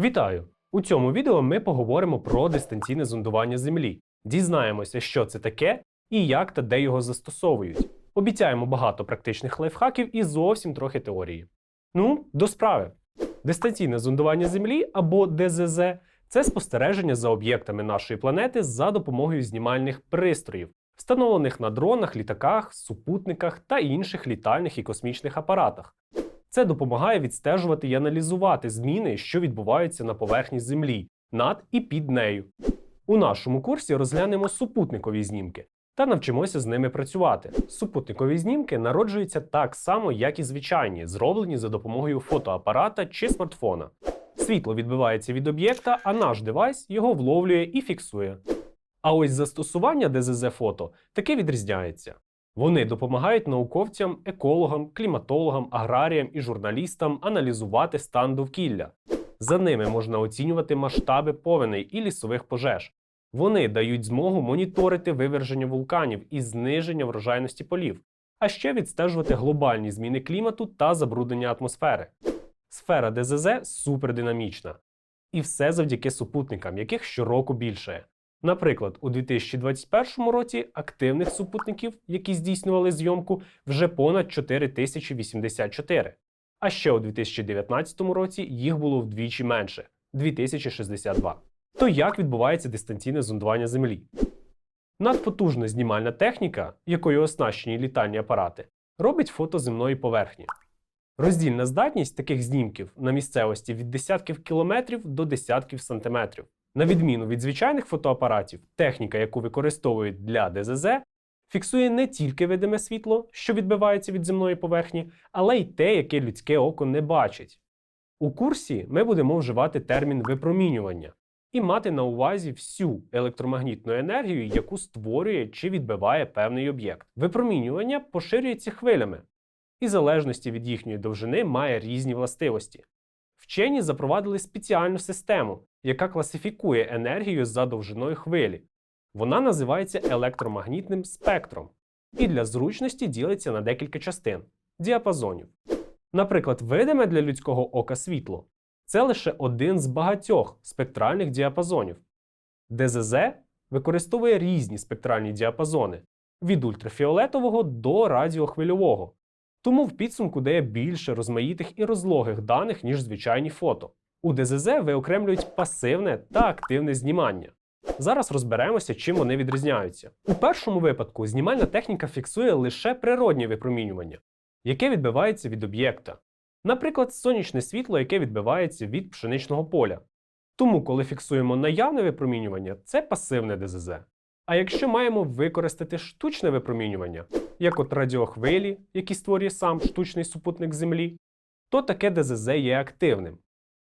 Вітаю! У цьому відео ми поговоримо про дистанційне зондування Землі. Дізнаємося, що це таке і як та де його застосовують. Обіцяємо багато практичних лайфхаків і зовсім трохи теорії. Ну, до справи. Дистанційне зондування Землі або ДЗЗ це спостереження за об'єктами нашої планети за допомогою знімальних пристроїв, встановлених на дронах, літаках, супутниках та інших літальних і космічних апаратах. Це допомагає відстежувати і аналізувати зміни, що відбуваються на поверхні Землі, над і під нею. У нашому курсі розглянемо супутникові знімки та навчимося з ними працювати. Супутникові знімки народжуються так само, як і звичайні, зроблені за допомогою фотоапарата чи смартфона. Світло відбивається від об'єкта, а наш девайс його вловлює і фіксує. А ось застосування ДЗЗ фото таки відрізняється. Вони допомагають науковцям, екологам, кліматологам, аграріям і журналістам аналізувати стан довкілля. За ними можна оцінювати масштаби повеней і лісових пожеж. Вони дають змогу моніторити виверження вулканів і зниження врожайності полів, а ще відстежувати глобальні зміни клімату та забруднення атмосфери. Сфера ДЗЗ супердинамічна. І все завдяки супутникам, яких щороку більше. Наприклад, у 2021 році активних супутників, які здійснювали зйомку, вже понад 4084. А ще у 2019 році їх було вдвічі менше 2062. То як відбувається дистанційне зондування Землі? Надпотужна знімальна техніка, якою оснащені літальні апарати, робить фото земної поверхні. Роздільна здатність таких знімків на місцевості від десятків кілометрів до десятків сантиметрів. На відміну від звичайних фотоапаратів, техніка, яку використовують для ДЗЗ, фіксує не тільки видиме світло, що відбивається від земної поверхні, але й те, яке людське око не бачить. У курсі ми будемо вживати термін випромінювання і мати на увазі всю електромагнітну енергію, яку створює чи відбиває певний об'єкт. Випромінювання поширюється хвилями, і в залежності від їхньої довжини має різні властивості. Вчені запровадили спеціальну систему, яка класифікує енергію за довжиною хвилі. Вона називається електромагнітним спектром і для зручності ділиться на декілька частин діапазонів. Наприклад, видиме для людського ока світло це лише один з багатьох спектральних діапазонів. ДЗЗ використовує різні спектральні діапазони від ультрафіолетового до радіохвильового. Тому в підсумку дає більше розмаїтих і розлогих даних, ніж звичайні фото. У ДЗЗ виокремлюють пасивне та активне знімання. Зараз розберемося, чим вони відрізняються. У першому випадку знімальна техніка фіксує лише природнє випромінювання, яке відбивається від об'єкта. Наприклад, сонячне світло, яке відбивається від пшеничного поля. Тому, коли фіксуємо наявне випромінювання, це пасивне ДЗЗ. А якщо маємо використати штучне випромінювання, як от радіохвилі, які створює сам штучний супутник Землі, то таке ДЗЗ є активним.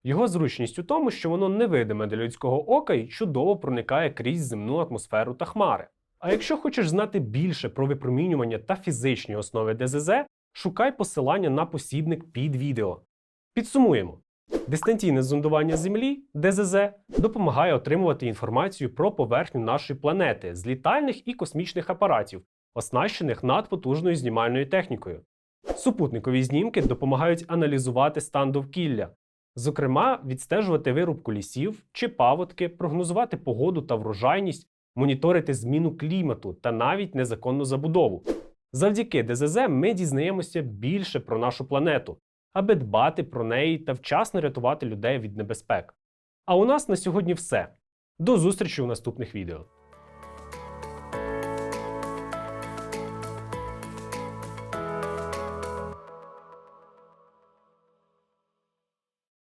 Його зручність у тому, що воно невидиме для людського ока і чудово проникає крізь земну атмосферу та хмари. А якщо хочеш знати більше про випромінювання та фізичні основи ДЗЗ, шукай посилання на посібник під відео. Підсумуємо. Дистанційне зондування Землі ДЗЗ допомагає отримувати інформацію про поверхню нашої планети з літальних і космічних апаратів, оснащених надпотужною знімальною технікою. Супутникові знімки допомагають аналізувати стан довкілля, зокрема, відстежувати вирубку лісів чи паводки, прогнозувати погоду та врожайність, моніторити зміну клімату та навіть незаконну забудову. Завдяки ДЗЗ ми дізнаємося більше про нашу планету, аби дбати про неї та вчасно рятувати людей від небезпек. А у нас на сьогодні все. До зустрічі у наступних відео.